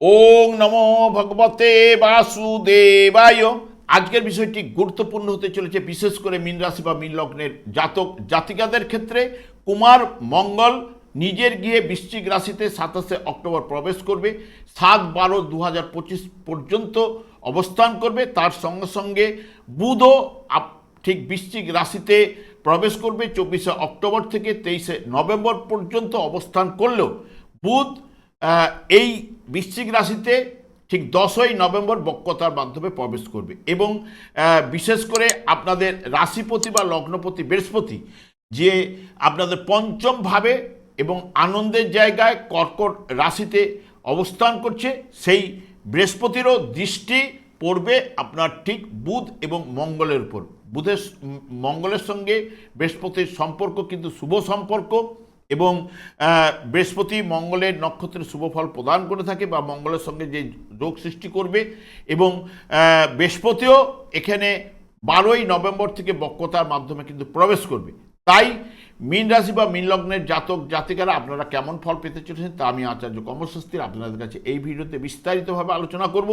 ওং নমো ভগবতে বাসুদেবায়। আজকের বিষয়টি গুরুত্বপূর্ণ হতে চলেছে, বিশেষ করে মীন রাশি বা মীন লগ্নের জাতক জাতিকাদের ক্ষেত্রে। কুমার মঙ্গল নিজের গিয়ে বৃশ্চিক রাশিতে সাতাশে অক্টোবর প্রবেশ করবে, সাত বারো দু পর্যন্ত অবস্থান করবে। তার সঙ্গে সঙ্গে বুধও ঠিক বৃশ্চিক রাশিতে প্রবেশ করবে, চব্বিশে অক্টোবর থেকে তেইশে নভেম্বর পর্যন্ত অবস্থান করলেও বুধ এই বৃশ্চিক রাশিতে ঠিক দশই নভেম্বর বক্রতার মাধ্যমে প্রবেশ করবে এবং বিশেষ করে আপনাদের রাশিপতি বা লগ্নপতি বৃহস্পতি যে আপনাদের পঞ্চমভাবে এবং আনন্দের জায়গায় কর্কট রাশিতে অবস্থান করছে, সেই বৃহস্পতিরও দৃষ্টি পড়বে আপনার ঠিক বুধ এবং মঙ্গলের উপর। বুধের মঙ্গলের সঙ্গে বৃহস্পতির সম্পর্ক কিন্তু শুভ সম্পর্ক। এবং বৃহস্পতি মঙ্গলের নক্ষত্রের শুভ ফল প্রদান করে থাকে বা মঙ্গলের সঙ্গে যে যোগ সৃষ্টি করবে এবং বৃহস্পতিও এখানে বারোই নভেম্বর থেকে বক্রতার মাধ্যমে কিন্তু প্রবেশ করবে। তাই মীন রাশি বা মীন লগ্নের জাতক জাতিকারা আপনারা কেমন ফল পেতে চলেছেন তা আমি আচার্য কর্মশাস্ত্রীর আপনাদের কাছে এই ভিডিওতে বিস্তারিতভাবে আলোচনা করব।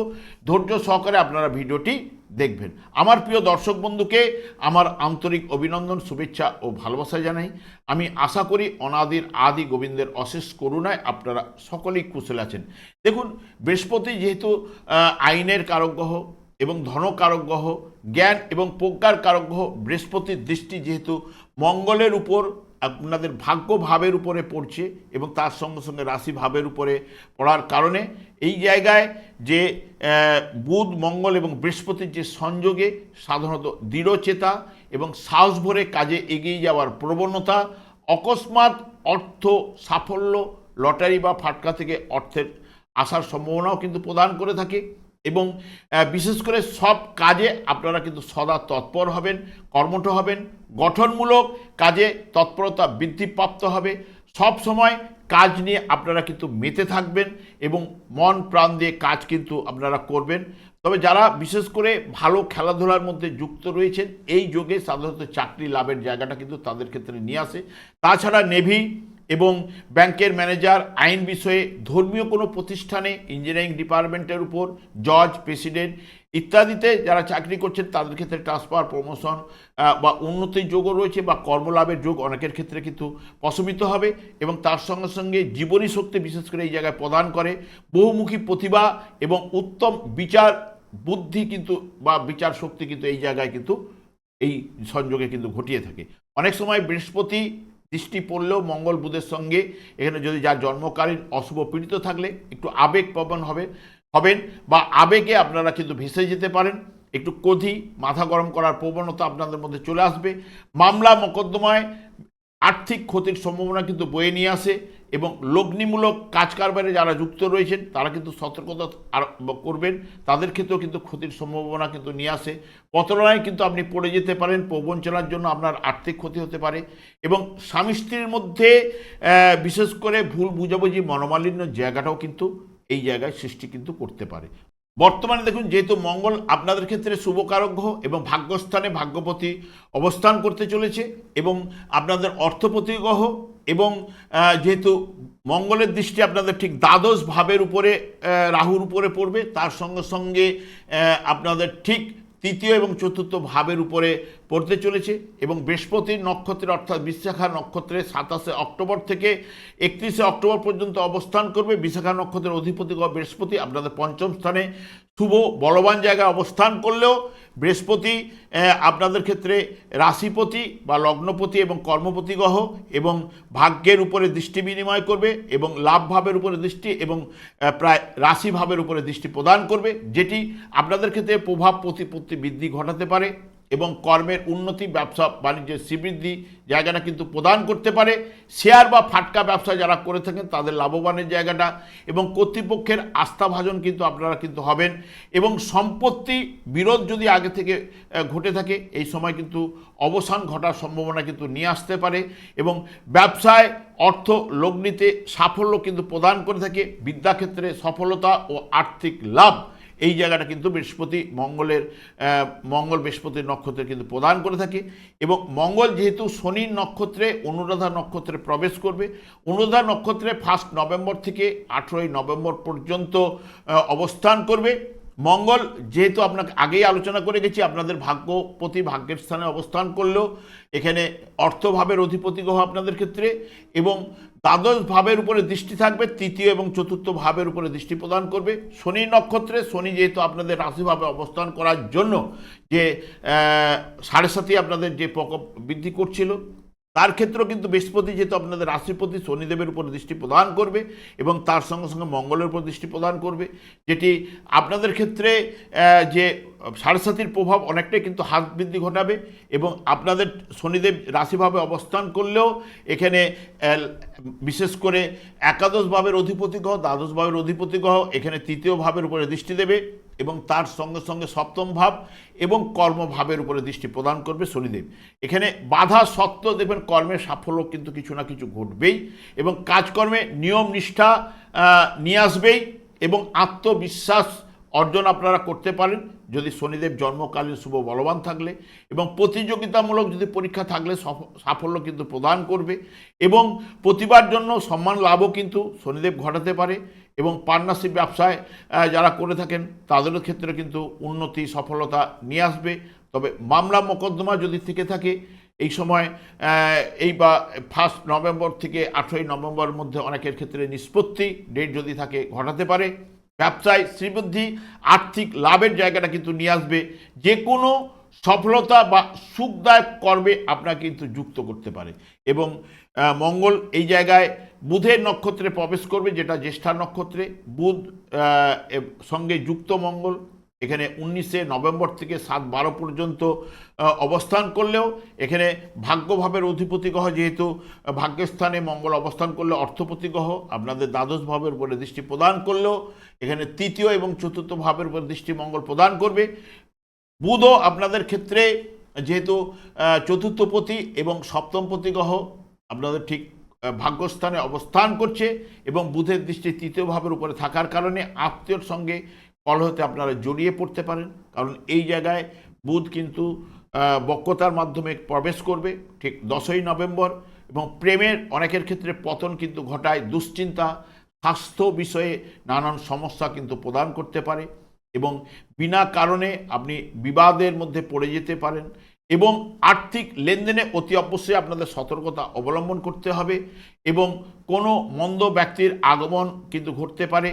ধৈর্য সহকারে আপনারা ভিডিওটি দেখবেন। আমার প্রিয় দর্শক বন্ধুকে আমার আন্তরিক অভিনন্দন, শুভেচ্ছা ও ভালোবাসা জানাই। আমি আশা করি অনাদির আদি গোবিন্দের অশেষ করুণায় আপনারা সকলেই কুশল আছেন। দেখুন, বৃহস্পতি যেহেতু আইনের কারক গ্রহ এবং ধনকারক গ্রহ, জ্ঞান এবং প্রজ্ঞার কারক গ্রহ বৃহস্পতির দৃষ্টি যেহেতু মঙ্গলের উপর, আপনাদের ভাগ্য ভাবের উপরে পড়ছে এবং তার সঙ্গে সঙ্গে রাশি ভাবের উপরে পড়ার কারণে এই জায়গায় যে বুধ, মঙ্গল এবং বৃহস্পতির যে সংযোগে সাধারণত দৃঢ়চেতা এবং সাহস ভরে কাজে এগিয়ে যাওয়ার প্রবণতা, অকস্মাৎ অর্থ সাফল্য, লটারি বা ফাটকা থেকে অর্থের আসার সম্ভাবনাও কিন্তু প্রদান করে থাকে। এবং বিশেষ করে সব কাজে আপনারা কিন্তু সদা তৎপর হবেন, কর্মঠ হবেন, গঠনমূলক কাজে তৎপরতা বৃদ্ধিপ্রাপ্ত হবে। সব সময় কাজ নিয়ে আপনারা কিন্তু মেতে থাকবেন এবং মন প্রাণ দিয়ে কাজ কিন্তু আপনারা করবেন। তবে যারা বিশেষ করে ভালো খেলাধুলার মধ্যে যুক্ত রয়েছেন, এই যোগে সাধারণত চাকরি লাভের জায়গাটা কিন্তু তাদের ক্ষেত্রে নিয়ে আসে। তাছাড়া নেভি এবং ব্যাংকের ম্যানেজার, আইন বিষয়ে ধর্মীয় কোনো প্রতিষ্ঠানে, ইঞ্জিনিয়ারিং ডিপার্টমেন্টের উপর, জজ, প্রেসিডেন্ট ইত্যাদিতে যারা চাকরি করছেন, তাদের ক্ষেত্রে ট্রান্সফার, প্রমোশন বা উন্নতির যোগও রয়েছে বা কর্মলাভের যোগ অনেকের ক্ষেত্রে কিন্তু প্রশমিত হবে এবং তার সঙ্গে সঙ্গে জীবনী শক্তি বিশেষ করে এই জায়গায় প্রদান করে। বহুমুখী প্রতিভা এবং উত্তম বিচার বুদ্ধি কিন্তু বা বিচার শক্তি কিন্তু এই জায়গায় কিন্তু এই সংযোগে কিন্তু ঘটিয়ে থাকে। অনেক সময় বৃহস্পতি দৃষ্টি পড়লেও মঙ্গল বুধের সঙ্গে এখানে যদি যার জন্মকালীন অশুভ পীড়িত থাকলে একটু আবেগ প্রবণ হবে, হবেন বা আবেগে আপনারা কিন্তু ভেসে যেতে পারেন। একটু কধি, মাথা গরম করার প্রবণতা আপনাদের মধ্যে চলে আসবে। মামলা, মোকদ্দমায় আর্থিক ক্ষতির সম্ভাবনা কিন্তু বয়ে নিয়ে আসে। এবং লগ্নিমূলক কাজ কারবারে যারা যুক্ত রয়েছেন, তারা কিন্তু সতর্কতা আর- করবেন। তাদের ক্ষেত্রেও কিন্তু ক্ষতির সম্ভাবনা কিন্তু নিয়ে আসে। প্রতারণায় কিন্তু আপনি পড়ে যেতে পারেন প্রবঞ্চনার জন্য আপনার আর্থিক ক্ষতি হতে পারে এবং স্বামী স্ত্রীর মধ্যে বিশেষ করে ভুল বুঝাবুঝি, মনোমালিন্য জায়গাটাও কিন্তু এই জায়গায় সৃষ্টি কিন্তু করতে পারে। বর্তমানে দেখুন, যেহেতু মঙ্গল আপনাদের ক্ষেত্রে শুভকারক এবং ভাগ্যস্থানে ভাগ্যপতি অবস্থান করতে চলেছে এবং আপনাদের অর্থপতি গ্রহ এবং যেহেতু মঙ্গলের দৃষ্টি আপনাদের ঠিক দ্বাদশ ভাবের উপরে রাহুর উপরে পড়বে, তার সঙ্গে সঙ্গে আপনাদের ঠিক তৃতীয় এবং চতুর্থ ভাবের উপরে পড়তে চলেছে এবং বৃহস্পতির নক্ষত্রের অর্থাৎ বিশাখা নক্ষত্রে সাতাশে অক্টোবর থেকে একত্রিশে অক্টোবর পর্যন্ত অবস্থান করবে। বিশাখা নক্ষত্রের অধিপতি বৃহস্পতি, আপনাদের পঞ্চম স্থানে শুভ বলবান জায়গায় অবস্থান করলেও বৃহস্পতি আপনাদের ক্ষেত্রে রাশিপতি বা লগ্নপতি এবং কর্মপতি গ্রহ এবং ভাগ্যের উপরে দৃষ্টি বিনিময় করবে এবং লাভ ভাবের উপরে দৃষ্টি এবং প্রায় রাশি ভাবের উপরে দৃষ্টি প্রদান করবে, যেটি আপনাদের ক্ষেত্রে প্রভাব প্রতিপত্তি বৃদ্ধি ঘটাতে পারে। এবং কর্মের উন্নতি, ব্যবসা, বাণিজ্যের শ্রীবৃদ্ধি জায়গাটা কিন্তু প্রদান করতে পারে। শেয়ার বা ফাটকা ব্যবসা যারা করে থাকেন, তাদের লাভবানের জায়গাটা এবং কর্তৃপক্ষের আস্থাভাজন কিন্তু আপনারা কিন্তু হবেন। এবং সম্পত্তি বিরোধ যদি আগে থেকে ঘটে থাকে, এই সময় কিন্তু অবসান ঘটার সম্ভাবনা কিন্তু নিয়ে আসতে পারে এবং ব্যবসায় অর্থ লগ্নিতে সাফল্য কিন্তু প্রদান করে থাকে। বিদ্যাক্ষেত্রে সফলতা ও আর্থিক লাভ এই জায়গাটা কিন্তু বৃহস্পতি মঙ্গলের মঙ্গল বৃহস্পতির নক্ষত্রে কিন্তু প্রদান করে থাকে এবং মঙ্গল যেহেতু শনির নক্ষত্রে, অনুরাধা নক্ষত্রে প্রবেশ করবে। অনুরাধা নক্ষত্রে ফার্স্ট নভেম্বর থেকে আঠেরোই নভেম্বর পর্যন্ত অবস্থান করবে। মঙ্গল, যেহেতু আপনাকে আগেই আলোচনা করে গেছি, আপনাদের ভাগ্য প্রতি ভাগ্যের স্থানে অবস্থান করলেও এখানে অর্থভাবের অধিপতি গ্রহ আপনাদের ক্ষেত্রে, এবং দ্বাদশ ভাবের উপরে দৃষ্টি থাকবে, তৃতীয় এবং চতুর্থ ভাবের উপরে দৃষ্টি প্রদান করবে। শনি নক্ষত্রে, শনি যেহেতু আপনাদের রাশিভাবে অবস্থান করার জন্য যে সাড়ে সাথে আপনাদের যে প্রকোপ বৃদ্ধি করছিল তার ক্ষেত্রেও কিন্তু বৃহস্পতি যেহেতু আপনাদের রাশিপতি, শনিদেবের উপর দৃষ্টি প্রদান করবে এবং তার সঙ্গে সঙ্গে মঙ্গলের উপর দৃষ্টি প্রদান করবে, যেটি আপনাদের ক্ষেত্রে যে সাড়ে সাতির প্রভাব অনেকটাই কিন্তু হাত বৃদ্ধি ঘটাবে এবং আপনাদের শনিদেব রাশিভাবে অবস্থান করলেও এখানে বিশেষ করে একাদশ ভাবের অধিপতি গ্রহ, দ্বাদশ ভাবের অধিপতি গ্রহ এখানে তৃতীয় ভাবের উপরে দৃষ্টি দেবে। এবং তার সঙ্গে সঙ্গে সপ্তম ভাব এবং কর্মভাবের উপরে দৃষ্টি প্রদান করবে শনিদেব। এখানে বাধা সত্ত্বেও দেখবেন কর্মের সাফল্য কিন্তু কিছু না কিছু ঘটবেই এবং কাজকর্মে নিয়ম নিষ্ঠা নিয়ে আসবেই এবং আত্মবিশ্বাস অর্জন আপনারা করতে পারেন। যদি শনিদেব জন্মকালীন শুভ বলবান থাকলে এবং প্রতিযোগিতামূলক যদি পরীক্ষা থাকলে সাফল্য কিন্তু প্রদান করবে এবং প্রতিবার জন্য সম্মান লাভও কিন্তু শনিদেব ঘটাতে পারে। এবং পার্টনারশিপ ব্যবসায় যারা করে থাকেন, তাদেরও ক্ষেত্রে কিন্তু উন্নতি, সফলতা নিয়ে আসবে। তবে মামলা মোকদ্দমা যদি থেকে থাকে, এই সময় এই বা ফার্স্ট নভেম্বর থেকে আঠেরোই নভেম্বরের মধ্যে অনেকের ক্ষেত্রে নিষ্পত্তি ডেট যদি থাকে, ঘটাতে পারে। ব্যবসায় শ্রীবৃদ্ধি, আর্থিক লাভের জায়গাটা কিন্তু নিয়ে আসবে। যে কোনো সফলতা বা সুখদায়ক কর্মে আপনাকে কিন্তু যুক্ত করতে পারে। এবং মঙ্গল এই জায়গায় বুধের নক্ষত্রে প্রবেশ করবে, যেটা জ্যেষ্ঠা নক্ষত্রে। বুধ সঙ্গে যুক্ত মঙ্গল। এখানে উনিশে নভেম্বর থেকে সাত বারো পর্যন্ত অবস্থান করলেও এখানে ভাগ্যভাবের অধিপতি গ্রহ যেহেতু ভাগ্যস্থানে মঙ্গল অবস্থান করলে অর্থপতি গ্রহ আপনাদের দ্বাদশ ভাবের উপরে দৃষ্টি প্রদান করলেও এখানে তৃতীয় এবং চতুর্থ ভাবের উপর দৃষ্টি মঙ্গল প্রদান করবে। বুধও আপনাদের ক্ষেত্রে, যেহেতু চতুর্থপতি এবং সপ্তমপতি গ্রহ আপনাদের ঠিক ভাগ্যস্থানে অবস্থান করছে এবং বুধের দৃষ্টি তৃতীয় ভাবের উপরে থাকার কারণে আত্মীয়র সঙ্গে কলহতে আপনারা জড়িয়ে পড়তে পারেন। কারণ এই জায়গায় বুধ কিন্তু বক্রতার মাধ্যমে প্রবেশ করবে ঠিক দশই নভেম্বর এবং প্রেমের অনেকের ক্ষেত্রে পতন কিন্তু ঘটায় দুশ্চিন্তা, স্বাস্থ্য বিষয়ে নানান সমস্যা কিন্তু প্রদান করতে পারে। এবং বিনা কারণে আপনি বিবাদের মধ্যে পড়ে যেতে পারেন এবং আর্থিক লেনদেনে অতি অবশ্যই আপনাদের সতর্কতা অবলম্বন করতে হবে এবং কোনো মন্দ ব্যক্তির আগমন কিন্তু ঘটতে পারে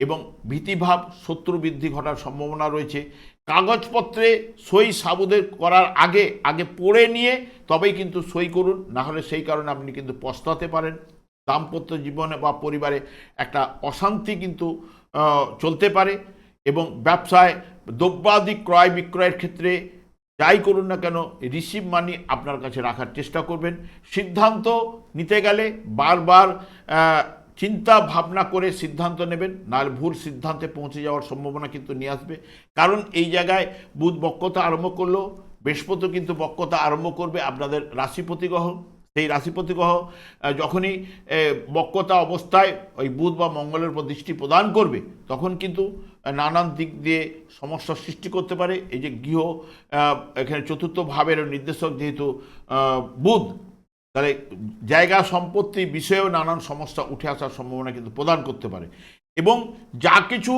এবং ভীতিভাব, শত্রু বৃদ্ধি ঘটার সম্ভাবনা রয়েছে। কাগজপত্রে সই সাবুদের করার আগে আগে পড়ে নিয়ে তবেই কিন্তু সই করুন, না হলে সেই কারণে আপনি কিন্তু পস্তাতে পারেন। দাম্পত্য জীবনে বা পরিবারে একটা অশান্তি কিন্তু চলতে পারে। এবং ব্যবসায় দ্রব্যাদি ক্রয় বিক্রয়ের ক্ষেত্রে যাই করুন না কেন রিসিভ মানি আপনার কাছে রাখার চেষ্টা করবেন। সিদ্ধান্ত নিতে গেলে বারবার চিন্তা ভাবনা করে সিদ্ধান্ত নেবেন, নাহলে ভুল সিদ্ধান্তে পৌঁছে যাওয়ার সম্ভাবনা কিন্তু নিয়ে আসবে। কারণ এই জায়গায় বুধ বক্রতা আরম্ভ করল বৃহস্পতি কিন্তু বক্রতা আরম্ভ করবে আপনাদের রাশিপতি গ্রহ। সেই রাশিপতি গ্রহ যখনই বক্রতা অবস্থায় ওই বুধ বা মঙ্গলের উপর দৃষ্টি প্রদান করবে, তখন কিন্তু নানান দিক দিয়ে সমস্যার সৃষ্টি করতে পারে। এই যে গৃহ এখানে চতুর্থ ভাবের নির্দেশক যেহেতু বুধ, তাহলে জায়গা সম্পত্তি বিষয়েও নানান সমস্যা উঠে আসার সম্ভাবনা কিন্তু প্রদান করতে পারে। এবং যা কিছু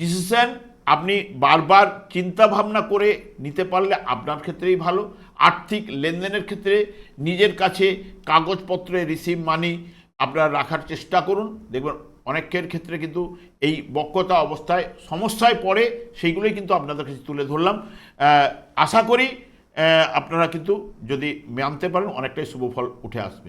ডিসিশন আপনি বারবার চিন্তা ভাবনা করে নিতে পারলে আপনার ক্ষেত্রেই ভালো। আর্থিক লেনদেনের ক্ষেত্রে নিজের কাছে কাগজপত্রে রিসিভ মানি আপনারা রাখার চেষ্টা করুন। দেখবেন অনেকের ক্ষেত্রে কিন্তু এই বক্রতা অবস্থায় সমস্যায় পড়ে, সেইগুলোই কিন্তু আপনাদের কাছে তুলে ধরলাম। আশা করি আপনারা কিন্তু যদি মানতে পারেন, অনেকটাই শুভ ফল উঠে আসবে।